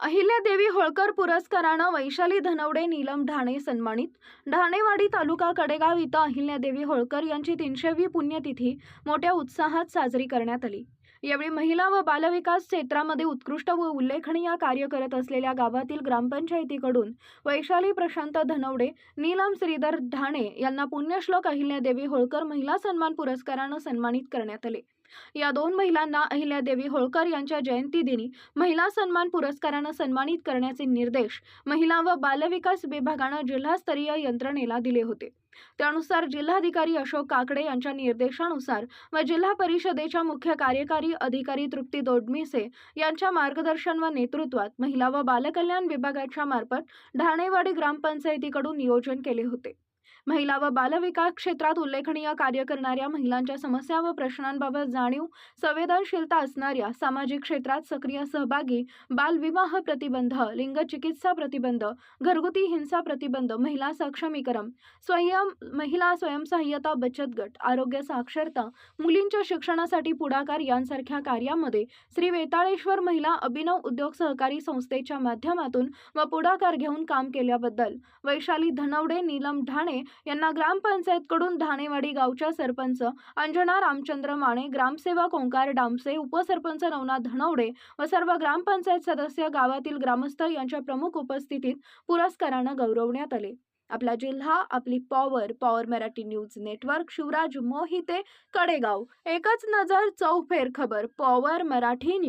अहिल्यादेवी होळकर पुरस्कारानं वैशाली धनवडे नीलम ढाणे सन्मानित. ढाणेवाडी तालुका कडेगाव इथं अहिल्यादेवी होळकर यांची तीनशेवी पुण्यतिथी मोठ्या उत्साहात साजरी करण्यात आली. यावेळी महिला व बालविकास क्षेत्रामध्ये उत्कृष्ट व उल्लेखनीय कार्य करत असलेल्या गावातील ग्रामपंचायतीकडून वैशाली प्रशांत धनवडे नीलम श्रीधर ढाणे यांना पुण्यश्लोक अहिल्यादेवी होळकर महिला सन्मान पुरस्कारानं सन्मानित करण्यात आले. या दोन महिलांना अहिल्यादेवी होळकर यांच्या जयंतीदिनी महिला सन्मान पुरस्कारानं सन्मानित करण्याचे निर्देश महिला व बालविकास विभागानं जिल्हास्तरीय यंत्रणेला दिले होते. त्यानुसार जिल्हाधिकारी अशोक काकडे यांच्या निर्देशानुसार व जिल्हा परिषदेच्या मुख्य कार्यकारी अधिकारी तृप्ती दोडमिसे यांच्या मार्गदर्शन व नेतृत्वात महिला व बालकल्याण विभागाच्या मार्फत ढाणेवाडी ग्रामपंचायतीकडून नियोजन केले होते. महिला व बालविकास क्षेत्रात उल्लेखनीय कार्य करणाऱ्या महिलांच्या समस्या व प्रश्नांबाबत जाणीव संवेदनशीलता असणाऱ्या सामाजिक क्षेत्रात सक्रिय सहभागी बालविवाह प्रतिबंध लिंगचिकित्सा प्रतिबंध घरगुती हिंसा प्रतिबंध महिला सक्षमीकरण स्वयं महिला स्वयंसहाय्यता बचत गट आरोग्य साक्षरता मुलींच्या शिक्षणासाठी पुढाकार यांसारख्या कार्यामध्ये श्री वेताळेश्वर महिला अभिनव उद्योग सहकारी संस्थेच्या माध्यमातून व पुढाकार घेऊन काम केल्याबद्दल वैशाली धनवडे नीलम ढाणे यांना ग्रामपंचायतकडून धाणेवाडी गावच्या सरपंच अंजना रामचंद्र माने ग्रामसेवक ओंकार डामसे उपसरपंच नवनाथ धनवडे व सर्व ग्रामपंचायत सदस्य गावातील ग्रामस्थ यांच्या प्रमुख उपस्थितीत पुरस्कारानं गौरवण्यात आले. आपला जिल्हा आपली power power Marathi news network Shivraj Mohite Kadegaon. एकच नजर चौफेर खबर पॉवर मराठी न्यूज